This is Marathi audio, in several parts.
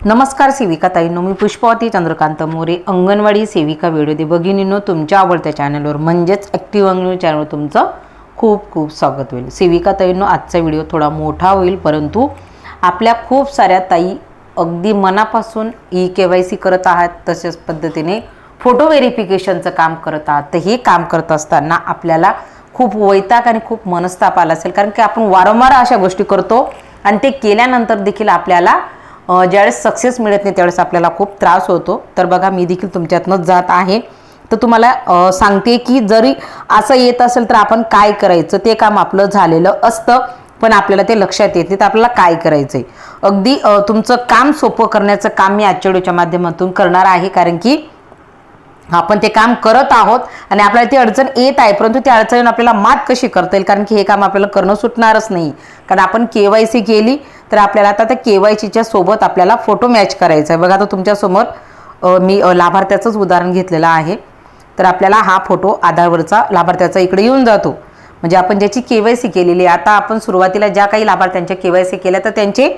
नमस्कार सेविका ताईंनो मी पुष्पावती चंद्रकांत मोरे अंगणवाडी सेविका व्हिडिओ दे भगिनींनो तुमच्या आवडत्या चॅनलवर म्हणजेच ॲक्टिव्ह अंगण चॅनलवर तुमचं खूप खूप स्वागत होईल. सेविका ताईंनो आजचा व्हिडिओ थोडा मोठा होईल परंतु आपल्या खूप साऱ्या ताई अगदी मनापासून ई के वाय सी करत आहात तशाच पद्धतीने फोटो व्हेरिफिकेशनचं काम करत आहात तर हे काम करत असताना आपल्याला खूप वैताग आणि खूप मनस्ताप आला असेल कारण की आपण वारंवार अशा गोष्टी करतो आणि ते केल्यानंतर देखील आपल्याला ज्यावेळेस सक्सेस मिळत नाही त्यावेळेस आपल्याला खूप त्रास होतो. तर बघा मी देखील तुमच्यातनंच जात आहे. तर तुम्हाला सांगते की जरी असं येत असेल तर आपण काय करायचं? ते काम आपलं झालेलं असतं पण आपल्याला ते लक्षात येत नाही तर आपल्याला काय करायचंय? अगदी तुमचं काम सोपं करण्याचं काम मी आजच्या व्हिडिओच्या माध्यमातून करणार आहे कारण की आपण ते काम करत आहोत आणि आपल्याला ती अडचण येत आहे परंतु त्या अडचणीवर आपल्याला मात कशी करता येईल? कारण की हे काम आपल्याला करणं सुटणारच नाही. कारण आपण के वाय सी केली तर आपल्याला आता त्या के वाय सीच्या सोबत आपल्याला फोटो मॅच करायचा आहे. बघा आता तुमच्यासमोर मी लाभार्थ्याचंच उदाहरण घेतलेलं आहे. तर आपल्याला हा फोटो आधारवरचा लाभार्थ्याचा इकडे येऊन जातो. म्हणजे आपण ज्याची के वाय सी केलेली आहे आता आपण सुरुवातीला ज्या काही लाभार्थ्यांच्या के वाय सी केल्या तर त्यांचे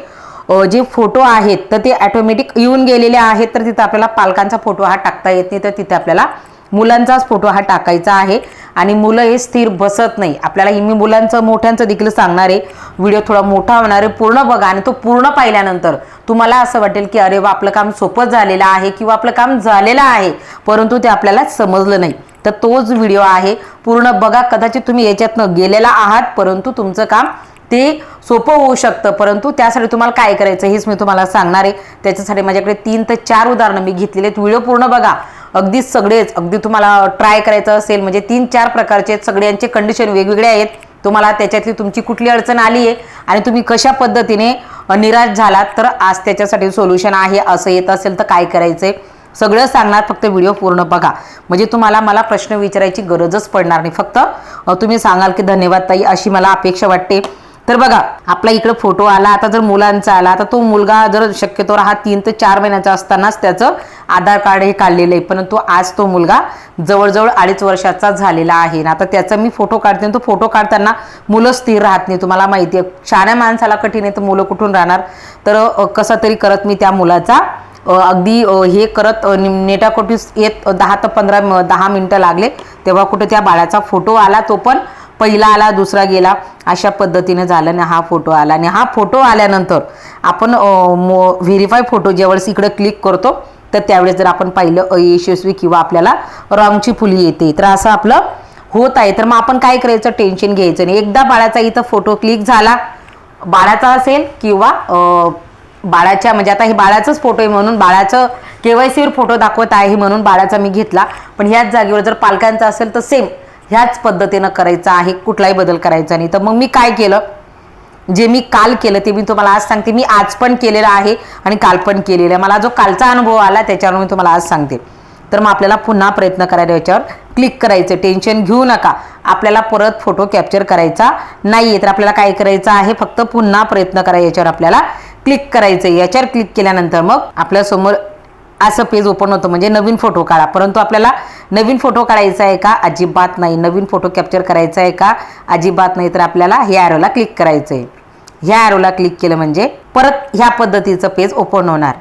जे फोटो आहेत तर ते ॲटोमॅटिक येऊन गेलेले आहेत तर तिथं आपल्याला पालकांचा फोटो हा टाकता येत नाही तर तिथे आपल्याला मुलांचाच फोटो हा टाकायचा आहे. आणि मुलं हे स्थिर बसत नाही. आपल्याला हे मी मुलांचं मोठ्यांचं देखील सांगणार आहे व्हिडिओ थोडा मोठा होणार आहे. पूर्ण बघा आणि तो पूर्ण पाहिल्यानंतर तुम्हाला असं वाटेल की अरे वा आपलं काम सोपं झालेलं आहे किंवा आपलं काम झालेलं आहे परंतु ते आपल्याला समजलं नाही. तर तोच व्हिडिओ आहे. पूर्ण बघा. कदाचित तुम्ही याच्यातनं गेलेला आहात परंतु तुमचं काम ते सोपं होऊ शकतं. परंतु त्यासाठी तुम्हाला काय करायचं हेच मी तुम्हाला सांगणार आहे. त्याच्यासाठी माझ्याकडे तीन ते चार उदाहरणं मी घेतलेली आहेत. व्हिडिओ पूर्ण बघा. अगदी सगळेच अगदी तुम्हाला ट्राय करायचं असेल म्हणजे तीन चार प्रकारचे आहेत. सगळ्यांचे कंडिशन वेगवेगळे आहेत. तुम्हाला त्याच्यातली तुमची कुठली अडचण आली आहे आणि तुम्ही कशा पद्धतीने निराश झालात तर आज त्याच्यासाठी सोल्युशन आहे असं येत असेल तर काय करायचंय? सगळं सांगणार फक्त व्हिडिओ पूर्ण बघा. म्हणजे तुम्हाला मला प्रश्न विचारायची गरजच पडणार नाही. फक्त तुम्ही सांगाल की धन्यवाद ताई अशी मला अपेक्षा वाटते. तर बघा आपला इकडे फोटो आला आता जर मुलांचा आला तर तो मुलगा जर शक्यतो हा तीन ते चार महिन्याचा असतानाच त्याचं आधार कार्ड हे काढलेलं आहे. परंतु आज तो मुलगा जवळजवळ अडीच वर्षाचा झालेला आहे. ना आता त्याचा मी फोटो काढते आणि तो फोटो काढताना मुलं स्थिर राहत नाही तुम्हाला माहिती आहे. शाण्या माणसाला कठीण आहे तर मुलं कुठून राहणार? तर कसा तरी करत मी त्या मुलाचा. अगदी हे करत नेटाकोटीस येत दहा ते पंधरा दहा मिनटं लागले. तेव्हा कुठे त्या बाळाचा फोटो आला तो पण पहिला आला दुसरा गेला अशा पद्धतीने झालं आणि हा फोटो आला. आणि हा फोटो आल्यानंतर आपण व्हेरीफाय फोटो ज्यावेळेस इकडे क्लिक करतो तर त्यावेळेस जर आपण पाहिलं अयशस्वी किंवा आपल्याला रॉंगची फुली येते. तर असं आपलं होत आहे. तर मग आपण काय करायचं? टेन्शन घ्यायचं. नाही एकदा बाळाचा इथं फोटो क्लिक झाला बाळाचा असेल किंवा बाळाच्या म्हणजे आता हे बाळाचाच फोटो आहे म्हणून बाळाचं केवायसीवर फोटो दाखवत आहे म्हणून बाळाचा मी घेतला. पण ह्याच जागेवर जर पालकांचा असेल तर सेम ह्याच पद्धतीनं करायचं आहे कुठलाही बदल करायचा नाही. तर मग मी काय केलं? जे मी काल केलं ते मी तुम्हाला आज सांगते. मी आज पण केलेलं आहे आणि काल पण केलेलं आहे. मला जो कालचा अनुभव आला त्याच्यावर मी तुम्हाला आज सांगते. तर मग आपल्याला पुन्हा प्रयत्न करायला याच्यावर क्लिक करायचं. टेन्शन घेऊ नका. आपल्याला परत फोटो कॅप्चर करायचा नाही आहे तर आपल्याला काय करायचं आहे? फक्त पुन्हा प्रयत्न करायचा याच्यावर आपल्याला क्लिक करायचं आहे याच्यावर क्लिक केल्यानंतर मग आपल्यासमोर असं पेज ओपन होतं. म्हणजे नवीन फोटो काढा. परंतु आपल्याला नवीन फोटो काढायचा आहे का? अजिबात नाही. नवीन फोटो कॅप्चर करायचा आहे का? अजिबात नाही. तर आपल्याला ह्या ॲरोला क्लिक करायचं आहे. ह्या ॲरोला क्लिक केलं म्हणजे परत ह्या पद्धतीचं पेज ओपन होणार.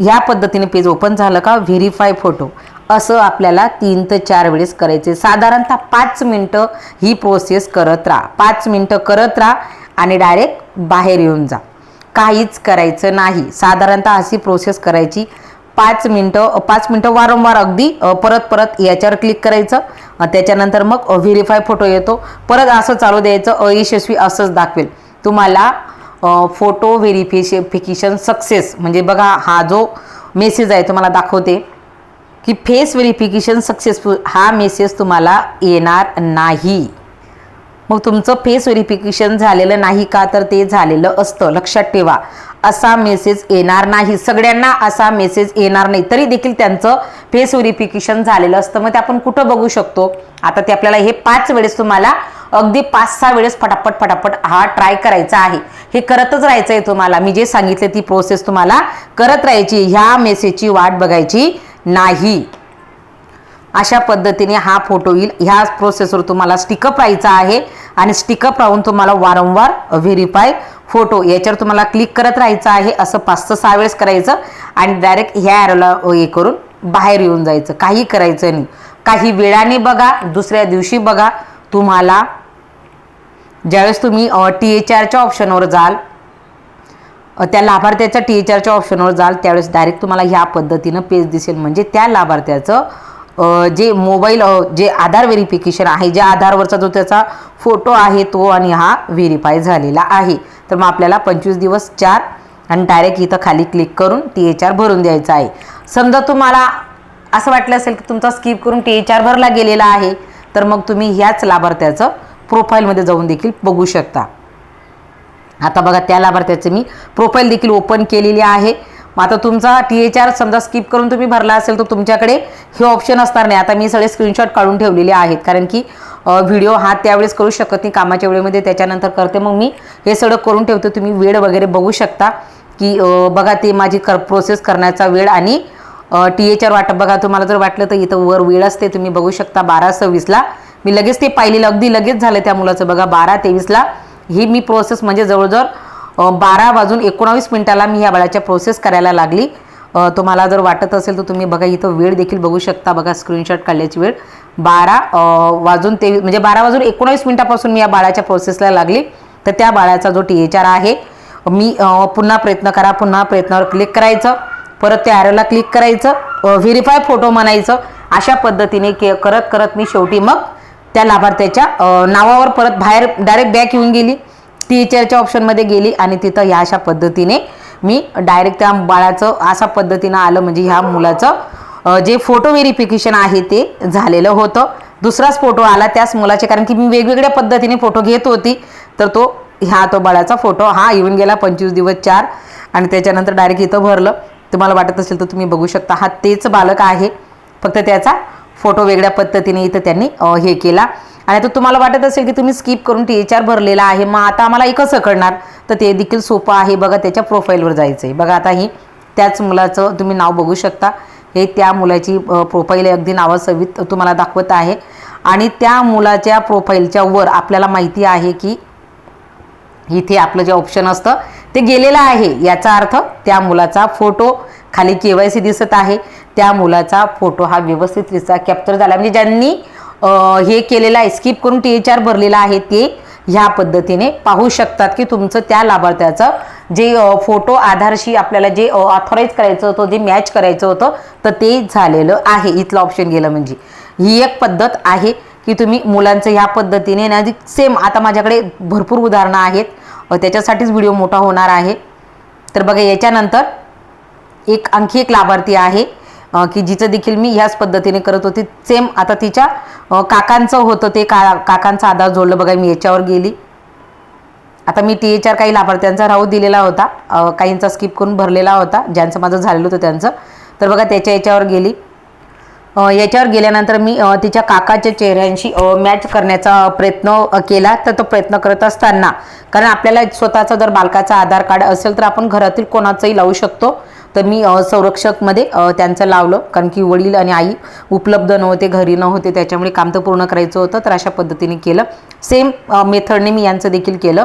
ह्या पद्धतीने पेज ओपन झालं का? व्हेरीफाय फोटो असं आपल्याला तीन ते चार वेळेस करायचे साधारणतः पाच मिनटं ही प्रोसेस करत राहा. पाच मिनटं करत राहा आणि डायरेक्ट बाहेर येऊन जा. काहीच करायचं नाही. साधारणतः अशी प्रोसेस करायची पाच मिनटं पाच मिनटं वारंवार अगदी परत परत याच्यावर क्लिक करायचं. त्याच्यानंतर मग व्हेरीफाय फोटो येतो. परत असं चालू द्यायचं अयशस्वी असंच दाखवेल. तुम्हाला फोटो व्हेरिफिकेशन सक्सेस म्हणजे बघा हा जो मेसेज आहे तुम्हाला दाखवते की फेस व्हेरिफिकेशन सक्सेसफुल हा मेसेज तुम्हाला येणार नाही. मग तुमचं फेस व्हेरिफिकेशन झालेलं नाही का? तर ते झालेलं असतं. लक्षात ठेवा. असा मेसेज येणार नाही. सगळ्यांना असा मेसेज येणार नाही. तरी देखील त्यांचं फेस व्हेरिफिकेशन झालेलं असतं. मग ते आपण कुठं बघू शकतो? आता ते आपल्याला हे पाच वेळेस तुम्हाला अगदी पाच सहा वेळेस फटाफट फटाफट हा ट्राय करायचा आहे. हे करतच राहायचं आहे तुम्हाला. मी जे सांगितले ती प्रोसेस तुम्हाला करत राहायची. ह्या मेसेजची वाट बघायची नाही. अशा पद्धतीने हा फोटो येईल. ह्या प्रोसेसवर तुम्हाला स्टिकअप राहायचा आहे आणि स्टिकअप राहून तुम्हाला वारंवार व्हेरीफाय फोटो याच्यावर तुम्हाला क्लिक करत राहायचं आहे. असं पाच ते सहा वेळेस करायचं आणि डायरेक्ट ह्या ॲरोला हे करून बाहेर येऊन जायचं. काही करायचं नाही. काही वेळाने बघा दुसऱ्या दिवशी बघा. तुम्हाला ज्यावेळेस तुम्ही टी एच आरच्या ऑप्शनवर जाल त्या लाभार्थ्याच्या टी एच आरच्या ऑप्शनवर जाल त्यावेळेस डायरेक्ट तुम्हाला ह्या पद्धतीनं पेज दिसेल. म्हणजे त्या लाभार्थ्याचं जे मोबाईल जे आधार व्हेरिफिकेशन आहे ज्या आधारवरचा जो त्याचा फोटो आहे तो आणि हा व्हेरीफाय झालेला आहे. तर मग आपल्याला पंचवीस दिवस चार आणि डायरेक्ट इथं खाली क्लिक करून टी एच आर भरून द्यायचा आहे. समजा तुम्हाला असं वाटलं असेल की तुमचा स्किप करून टी एच आर भरला गेलेला आहे तर मग तुम्ही ह्याच लाभार्थ्याचं प्रोफाईलमध्ये जाऊन देखील बघू शकता. आता बघा त्या लाभार्थ्याचं मी प्रोफाईल देखील ओपन केलेली आहे. मग आता तुमचा टी एच आर समजा स्किप करून तुम्ही भरला असेल तर तुमच्याकडे हे ऑप्शन असणार नाही. आता मी सगळे स्क्रीनशॉट काढून ठेवलेले आहेत. कारण की व्हिडिओ हा त्यावेळेस करू शकत नाही. कामाच्या वेळेमध्ये त्याच्यानंतर करते. मग मी हे सगळं करून ठेवते. तुम्ही वेळ वगैरे बघू शकता की बघा ते माझी कर प्रोसेस करण्याचा वेळ आणि टी एच आर वाटप बघा. तुम्हाला जर वाटलं तर इथं वर वेळ असते तुम्ही बघू शकता बारा सव्वीसला. मी लगेच ते पाहिलेलं. अगदी लगेच झालं त्या मुलाचं बघा. बारा तेवीसला ही मी प्रोसेस म्हणजे जवळजवळ बारा वाजून एकोणावीस मिनिटाला मी ह्या बाळाच्या प्रोसेस करायला लागली. तुम्हाला जर वाटत असेल तर तुम्ही बघा इथं वेळ देखील बघू शकता. बघा स्क्रीनशॉट काढल्याची वेळ. बारा वाजून तेवीस म्हणजे बारा वाजून एकोणावीस मिनिटापासून मी या बाळाच्या प्रोसेसला लागली. तर त्या बाळाचा जो टी एच आर आहे मी पुन्हा प्रयत्न करा पुन्हा प्रयत्नावर क्लिक करायचं. परत त्या ॲरोला क्लिक करायचं. व्हेरीफाय फोटो म्हणायचं. अशा पद्धतीने के करत करत मी शेवटी मग त्या लाभार्थ्याच्या नावावर परत बाहेर डायरेक्ट बॅक येऊन गेली. टीचरच्या ऑप्शनमध्ये गेली आणि तिथं ह्या अशा पद्धतीने मी डायरेक्ट त्या बाळाचं अशा पद्धतीनं आलं. म्हणजे ह्या मुलाचं जे फोटो व्हेरिफिकेशन आहे ते झालेलं होतं. दुसराच फोटो आला त्याच मुलाचे. कारण की मी वेगवेगळ्या पद्धतीने फोटो घेत होती. तर तो ह्या तो बाळाचा फोटो हा येऊन गेला पंचवीस दिवस चार. आणि त्याच्यानंतर डायरेक्ट इथं भरलं. तुम्हाला वाटत असेल तर तुम्ही बघू शकता. हा तेच बालक आहे. फक्त त्याचा फोटो वेगळ्या पद्धतीने इथं त्यांनी हे केला. आणि आता तुम्हाला वाटत असेल की तुम्ही स्किप करून टी एच आर भरलेला आहे. मग आता आम्हाला हे कसं कळणार? तर ते देखील सोपं आहे बघा त्याच्या प्रोफाईलवर जायचं आहे बघा आता ही त्याच मुलाचं तुम्ही नाव बघू शकता. हे त्या मुलाची प्रोफाईल अगदी नावासहित तुम्हाला दाखवत आहे. आणि त्या मुलाच्या प्रोफाईलच्या वर आपल्याला माहिती आहे की इथे आपलं जे ऑप्शन असतं ते गेलेलं आहे. याचा अर्थ त्या मुलाचा फोटो खाली के वाय सी दिसत आहे. त्या मुलाचा फोटो हा व्यवस्थितरित्या कॅप्चर झाला. म्हणजे ज्यांनी हे केलेलं आहे. स्किप करून टी एच आर भरलेला आहे ते ह्या पद्धतीने. पाहू शकतात की तुमचं त्या लाभार्थ्याचं जे फोटो आधारशी आपल्याला जे ऑथोराईज करायचं होतं जे मॅच करायचं होतं तर ते झालेलं आहे. इथलं ऑप्शन गेलं म्हणजे. ही एक पद्धत आहे की तुम्ही मुलांचं ह्या पद्धतीने ना सेम आता माझ्याकडे भरपूर उदाहरणं आहेत. त्याच्यासाठीच व्हिडिओ मोठा होणार आहे. तर बघा याच्यानंतर एक आणखी एक लाभार्थी आहे. की जिचं देखील मी ह्याच पद्धतीने करत होती. सेम आता तिच्या काकांचं होतं ते का काकांचा आधार जोडलं. बघा मी याच्यावर गेली. आता मी टी एचआर काही लाभार्थ्यांचा राहू दिलेला होता. काहींचा स्किप करून भरलेला होता. ज्यांचं माझं झालेलं होतं त्यांचं. तर बघा त्याच्या याच्यावर गेली. याच्यावर गेल्यानंतर मी तिच्या काकाच्या चेहऱ्यांशी मॅच करण्याचा प्रयत्न केला. तर तो प्रयत्न करत असताना कारण आपल्याला स्वतःचा जर बालकाचा आधार कार्ड असेल तर आपण घरातील कोणाचंही लावू शकतो. तर मी संरक्षकमध्ये त्यांचं लावलं. कारण की वडील आणि आई उपलब्ध नव्हते घरी नव्हते त्याच्यामुळे काम तर पूर्ण करायचं होतं तर अशा पद्धतीने केलं. सेम मेथडने मी यांचं देखील केलं.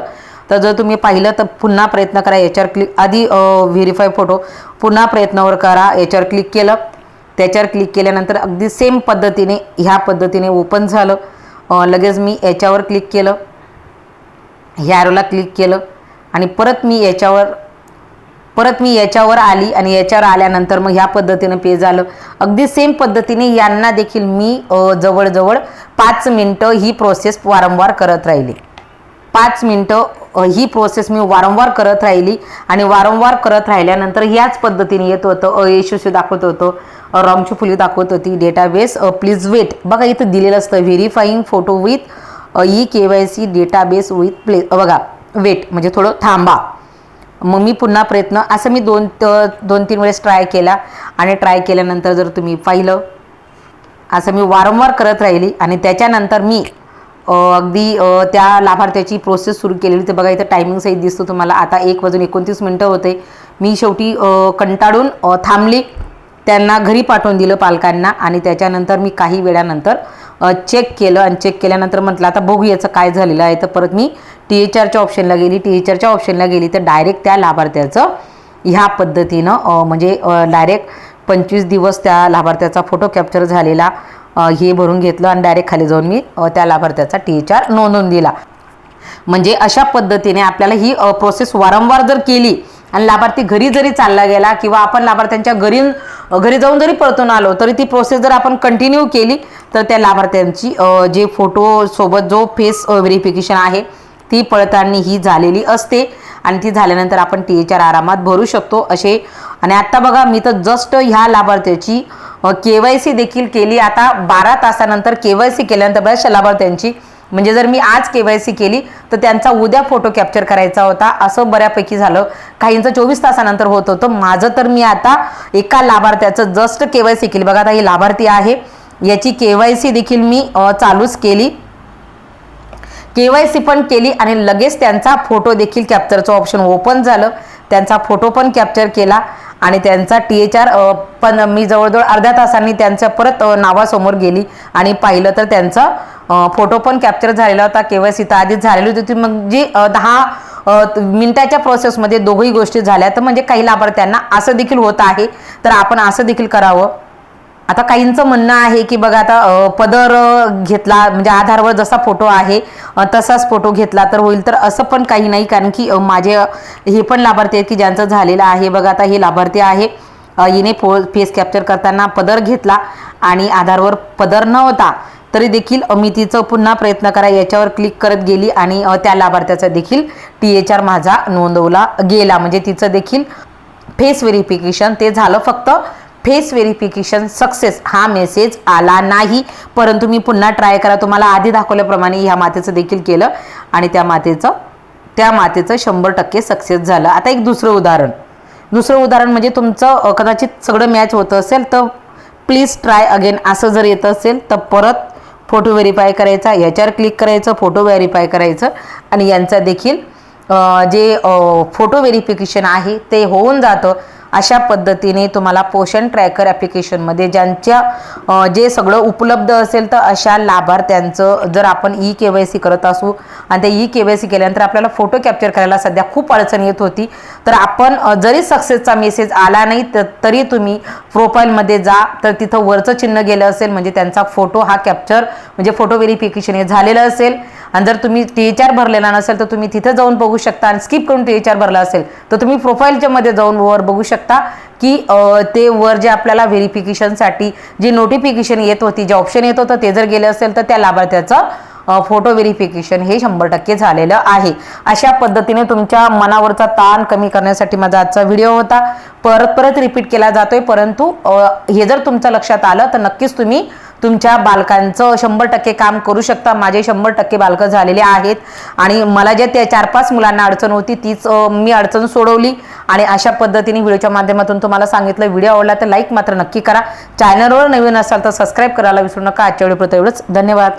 तर जर तुम्ही पाहिलं तर पुन्हा प्रयत्न करा याच्यावर क्लिक आधी व्हेरीफाय फोटो पुन्हा प्रयत्नावर करा याच्यावर क्लिक केलं. त्याच्यावर क्लिक केल्यानंतर अगदी सेम पद्धतीने ह्या पद्धतीने ओपन झालं. लगेच मी याच्यावर क्लिक केलं. ह्या ॲरोला क्लिक केलं. आणि परत मी याच्यावर परत मी याच्यावर आली आणि याच्यावर आल्यानंतर मग ह्या पद्धतीनं पे झालं. अगदी सेम पद्धतीने यांना देखील मी जवळजवळ पाच मिनटं ही प्रोसेस वारंवार करत राहिली. पाच मिनटं ही प्रोसेस मी वारंवार करत राहिली आणि वारंवार करत राहिल्यानंतर ह्याच पद्धतीने येत होतं अयशस्वी दाखवत होतं रॉंगची फुली दाखवत होती डेटाबेस प्लीज वेट बघा इथं दिलेलं असतं verifying photo with E K Y C database with play बघा वेट म्हणजे थोडं थांबा. मग मी पुन्हा प्रयत्न असं मी दोन दोन तीन वेळेस ट्राय केला. आणि ट्राय केल्यानंतर जर तुम्ही पाहिलं असं मी वारंवार करत राहिली. आणि त्याच्यानंतर मी अगदी त्या लाभार्थ्याची प्रोसेस सुरू केलेली. तर बघा इथं टायमिंग सहित दिसतो तुम्हाला. आता एक वाजून एकोणतीस मिनटं होते. मी शेवटी कंटाळून थांबली. त्यांना घरी पाठवून दिलं पालकांना आणि त्याच्यानंतर मी काही वेळानंतर चेक केलं आणि चेक केल्यानंतर म्हटलं आता बघू याचं काय झालेलं आहे. तर परत मी टी एच आरच्या ऑप्शनला गेली. टी एच आरच्या ऑप्शनला गेली तर डायरेक्ट त्या लाभार्थ्याचं ह्या पद्धतीनं म्हणजे डायरेक्ट पंचवीस दिवस त्या लाभार्थ्याचा फोटो कॅप्चर झालेला हे भरून घेतलं आणि डायरेक्ट खाली जाऊन मी त्या लाभार्थ्याचा टी एच आर नोंदवून दिला. म्हणजे अशा पद्धतीने आपल्याला ही प्रोसेस वारंवार जर केली आणि लाभार्थी घरी जरी चालला गेला किंवा आपण लाभार्थ्यांच्या घरी घरी जाऊन जरी परतून आलो तरी ती प्रोसेस जर आपण कंटिन्यू केली तर त्या लाभार्थ्यांची जे फोटोसोबत जो फेस व्हेरिफिकेशन आहे ती पडताळणी ही झालेली असते. आणि ती झाल्यानंतर आपण टी एच आर आरामात भरू शकतो असे. आणि आत्ता बघा मी तर जस्ट ह्या लाभार्थ्याची के वाय सी देखील केली. आता बारा तासानंतर के वाय सी केल्यानंतर बऱ्याचशा लाभार्थ्यांची म्हणजे जर मी आज के वाय सी केली तर त्यांचा उद्या फोटो कॅप्चर करायचा होता. असं बऱ्यापैकी झालं. काहींचं चोवीस तासानंतर होत होतं. माझं तर मी आता एका लाभार्थ्याचं जस्ट के वाय सी केली. बघा आता ही लाभार्थी आहे. याची के वाय सी देखील मी चालूच केली. के वाय सी पण केली आणि लगेच त्यांचा फोटो देखील कॅप्चरचं ऑप्शन ओपन झालं. त्यांचा फोटो पण कॅप्चर केला आणि त्यांचा टी एच आर पण मी जवळजवळ अर्ध्या तासांनी त्यांच्या परत नावासमोर गेली आणि पाहिलं तर त्यांचा फोटो पण कॅप्चर झालेला होता. के वाय सी आधीच झालेली होती मग जी म्हणजे, दहा मिनिटाच्या प्रोसेसमध्ये दोघही गोष्टी झाल्या. तर म्हणजे काही लाभार्थ्यांना असं देखील होत आहे. तर आपण असं देखील करावं. आता काहींचं म्हणणं आहे की बघा आता पदर घेतला म्हणजे आधारवर जसा फोटो आहे तसाच फोटो घेतला तर होईल. तर असं पण काही नाही कारण की माझे हे पण लाभार्थी आहेत की ज्यांचं झालेलं आहे. बघा आता हे लाभार्थी आहे. हिने फो फेस कॅप्चर करताना पदर घेतला आणि आधारवर पदर नव्हता. तरी देखील अमितीचं मी तिचं पुन्हा प्रयत्न करा याच्यावर क्लिक करत गेली आणि त्या लाभार्थ्याचा देखील टी एच आर माझा नोंदवला गेला. म्हणजे तिचं देखील फेस व्हेरिफिकेशन ते झालं फक्त फेस व्हेरिफिकेशन सक्सेस हा मेसेज आला नाही. परंतु मी पुन्हा ट्राय करा. तुम्हाला आधी दाखवल्याप्रमाणे ह्या मातेचं देखील केलं आणि त्या मातेचं त्या मातेचं शंभर टक्के सक्सेस झालं. आता एक दुसरं उदाहरण. दुसरं उदाहरण म्हणजे तुमचं कदाचित सगळं मॅच होतं असेल तर प्लीज ट्राय अगेन असं जर येत असेल तर परत फोटो व्हेरीफाय करायचा याच्यावर क्लिक करायचं फोटो व्हेरीफाय करायचं आणि यांचा देखील जे फोटो व्हेरिफिकेशन आहे ते होऊन जातं. अशा पद्धतीने तुम्हाला पोषण ट्रॅकर ॲप्लिकेशनमध्ये ज्यांच्या जे सगळं उपलब्ध असेल तर अशा लाभार्थ्यांचं जर आपण ई के वाय सी करत असू आणि ते ई के वाय सी केल्यानंतर आपल्याला फोटो कॅप्चर करायला सध्या खूप अडचण येत होती तर आपण जरी सक्सेसचा मेसेज आला नाही तर तरी तुम्ही प्रोफाईलमध्ये जा तर तिथं वरचं चिन्ह गेलं असेल म्हणजे त्यांचा फोटो हा कॅप्चर म्हणजे फोटो व्हेरिफिकेशन हे झालेलं असेल. आणि जर तुम्ही टी एच आर भरलेला नसेल तर तुम्ही तिथं जाऊन बघू शकता आणि स्किप करून टी एच आर भरला असेल तर तुम्ही प्रोफाईलच्या मध्ये जाऊन वर बघू शकता की ते वर जे आपल्याला व्हेरिफिकेशनसाठी जे नोटिफिकेशन येत होती जे ऑप्शन येत होतं ते जर गेले असेल तर त्या लाभार्थ्याचं फोटो व्हेरिफिकेशन हे शंभर टक्के झालेलं आहे. अशा पद्धतीने तुमच्या मनावरचा ताण कमी करण्यासाठी माझा आजचा व्हिडिओ होता. परत परत रिपीट केला जातोय परंतु हे जर तुमच्या लक्षात आलं तर नक्कीच तुम्ही तुमच्या बालकांचं शंभर टक्के काम करू शकता. माझे शंभर टक्के बालकं झालेले आहेत. आणि मला जे त्या चार पाच मुलांना अडचण होती तीच मी अडचण सोडवली. आणि अशा पद्धतीने व्हिडिओच्या माध्यमातून तुम्हाला सांगितलं. व्हिडिओ आवडला तर लाईक मात्र नक्की करा. चॅनलवर नवीन असाल तर सबस्क्राईब करायला विसरू नका. आजच्या व्हिडिओ एवढंच. धन्यवाद.